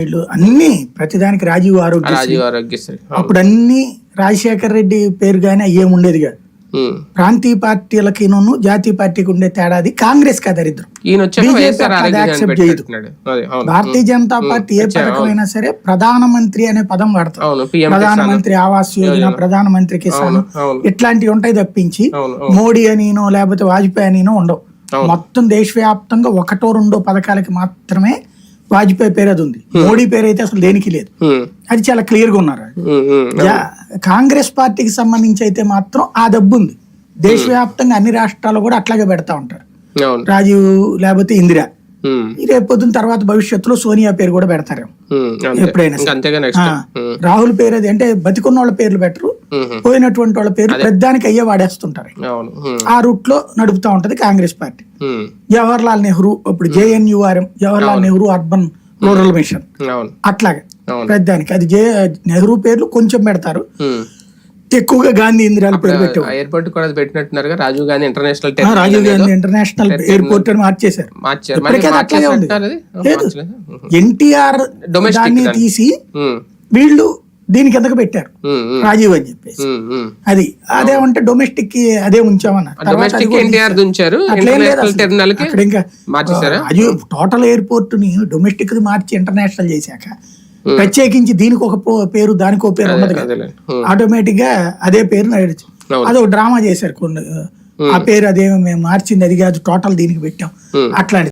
వీళ్ళు అన్ని ప్రతిదానికి రాజీవ్ ఆరోగ్య రాజీవ్ ఆరోగ్యశ్రీ. అప్పుడు అన్ని రాజశేఖర్ రెడ్డి పేరు కానీ అయ్యేం ఉండేది కాదు. ప్రాంతీయ పార్టీలకిను జాతీయ పార్టీకి ఉండే తేడాది కాంగ్రెస్ కా దరిద్రం చేయదు. భారతీయ జనతా పార్టీ ఏ పథకం అయినా సరే ప్రధానమంత్రి అనే పదం వాడతారు. ప్రధానమంత్రి ఆవాస్ యోజన ప్రధానమంత్రి కిసాన్ ఇట్లాంటివి ఉంటాయి తప్పించి మోడీ అనినో లేకపోతే వాజ్పేయి అనినో ఉండవు. మొత్తం దేశవ్యాప్తంగా ఒకటో రెండో పథకాలకి మాత్రమే వాజ్పేయి పేరు అది ఉంది మోడీ పేరు అయితే అసలు దేనికి లేదు ఉమ్. అది చాలా క్లియర్గా ఉన్నారు. జా- కాంగ్రెస్ పార్టీకి సంబంధించి అయితే మాత్రం ఆ డబ్బు ఉంది దేశవ్యాప్తంగా అన్ని రాష్ట్రాలు కూడా అట్లాగే పెడతా ఉంటారు రాజీవ్ లేకపోతే ఇందిరా ఉమ్. రేపు పొద్దున తర్వాత భవిష్యత్తులో సోనియా పేరు కూడా పెడతారు. ఎప్పుడైనా. రాహుల్ పేరు అది అంటే బతికున్న వాళ్ళ పేర్లు పెట్టరు. పోయినటువంటి వాళ్ళ పేరు పెద్దానికి అయ్యే వాడేస్తుంటారు. ఆ రూట్లో నడుపుతా ఉంటది కాంగ్రెస్ పార్టీ. జవహర్లాల్ నెహ్రూ ఇప్పుడు J N U R M Jawaharlal Nehru urban rural mission. అట్లాగే పెద్దానికి. అది జే నెహ్రూ పేర్లు కొంచెం పెడతారు. ఎక్కువగా గాంధీ ఇందిరాల పేరు పెట్టారు ఎయిర్పోర్ట్ కూడా అది పెట్టినట్టున్నారుగా Rajiv Gandhi international Rajiv Gandhi international airport అని మార్చేశారు. మార్చారు. ఎన్టీఆర్ దాన్ని. తీసి. వీళ్ళు దీనికి ఎందుకు పెట్టారు. రాజీవ్ అని చెప్పేసి. అది అదేమంటే డొమెస్టిక్కి అదే ఉంచామన్నారు. అది టోటల్ ఎయిర్పోర్ట్ని డొమెస్టిక్ మార్చి ఇంటర్నేషనల్ చేశాక ప్రత్యేకించి దీనికి ఒక పేరు దానికి ఒక పేరు ఉండదు కదా. ఆటోమేటిక్గా అదే పేరు. అదొక డ్రామా చేశారు కొన్ని ఆ పేరు అదేమి మేము మార్చింది అది కాదు టోటల్ దీనికి పెట్టాం. అట్లాంటి